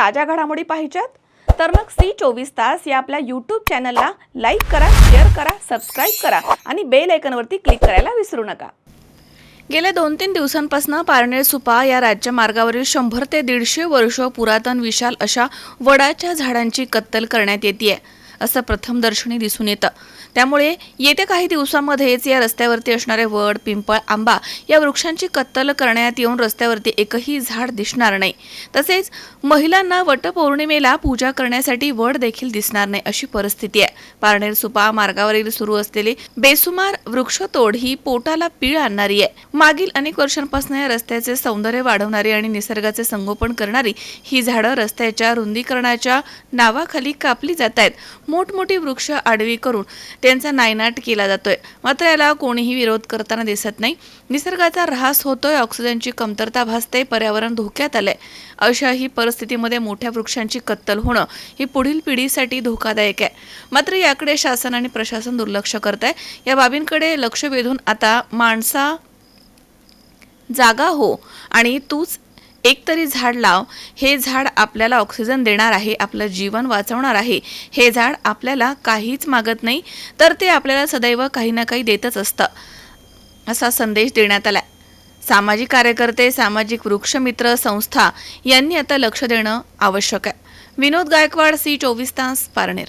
ताज्या घडामोडी पाहिजेत? तर मग सी चोवीस तास या आपल्या यूट्यूब चॅनलला लाईक करा शेअर करा सबस्क्राईब करा आणि बेल आयकनवरती क्लिक करायला विसरू नका. गेल्या दोन तीन दिवसांपासून पारनेर सुपा या राज्यमार्गावरील शंभर ते दीडशे वर्ष पुरातन विशाल अशा वडाच्या झाडांची कत्तल करण्यात येते आहे असं प्रथमदर्शनी दिसून येतं. त्यामुळे येत्या काही दिवसांमध्येच या रस्त्यावरती असणारे वड पिंपळ आंबा या वृक्षांची कत्तल करण्यात येऊन रस्त्यावरती एकही झाड दिसणार नाही. तसेच महिलांना वटपौर्णिमेला पूजा करण्यासाठी वड देखील दिसणार नाही अशी परिस्थिती आहे. पारनेर सुपा मार्गावरील सुरू असलेली बेसुमार वृक्षतोड ही पोटाला पीळ आणणारी आहे. मागील अनेक वर्षांपासून या रस्त्याचे सौंदर्य वाढवणारी आणि निसर्गाचे संगोपन करणारी ही झाडं रस्त्याच्या रुंदीकरणाच्या नावाखाली कापली जात आहेत. मोठमोठी वृक्ष आडवी करून त्यांचा नायनाट केला जातोय. मात्र याला कोणीही विरोध करताना दिसत नाही. निसर्गाचा ऱ्हास होतोय ऑक्सिजनची कमतरता भासते पर्यावरण धोक्यात आलंय. अशा ही परिस्थितीमध्ये मोठ्या वृक्षांची कत्तल होणं ही पुढील पिढीसाठी धोकादायक आहे. मात्र याकडे शासन आणि प्रशासन दुर्लक्ष करत आहे या बाबींकडे लक्ष वेधून आता माणसा जागा हो आणि तूच एक तरी झाड लाव. हे झाड आपल्याला ऑक्सिजन देणार आहे आपलं जीवन वाचवणार आहे. हे झाड आपल्याला काहीच मागत नाही तर ते आपल्याला सदैव काही ना काही देतच असतं. असा संदेश देण्यात आला सामाजिक कार्यकर्ते सामाजिक वृक्षमित्र संस्था यांनी आता लक्ष देणं आवश्यक आहे. विनोद गायकवाड सी चोवीस तास पारनेर.